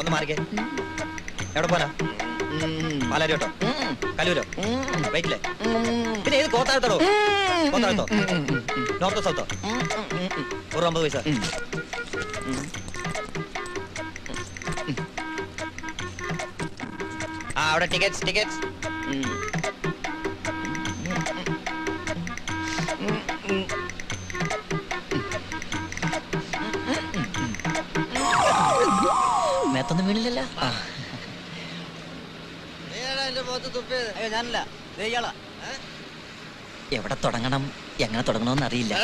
ഒന്ന് മാറിക്കേ. എവിടെ പോനാ പാലാരി കേട്ടോ കലൂരോ വൈറ്റില്ലേ പിന്നെ ഏത് കോത്താഴത്തോ കോത്താഴത്തോ? നോർത്തോ സൗത്തോ? ഒരു അമ്പത് പൈസ. ആ അവിടെ ടിക്കറ്റ്സ് ടിക്കറ്റ്സ് മേത്തൊന്നും വീണില്ലല്ലോ. എവിടെ തുടങ്ങണം? എങ്ങനെ തുടങ്ങണമെന്ന് അറിയില്ല.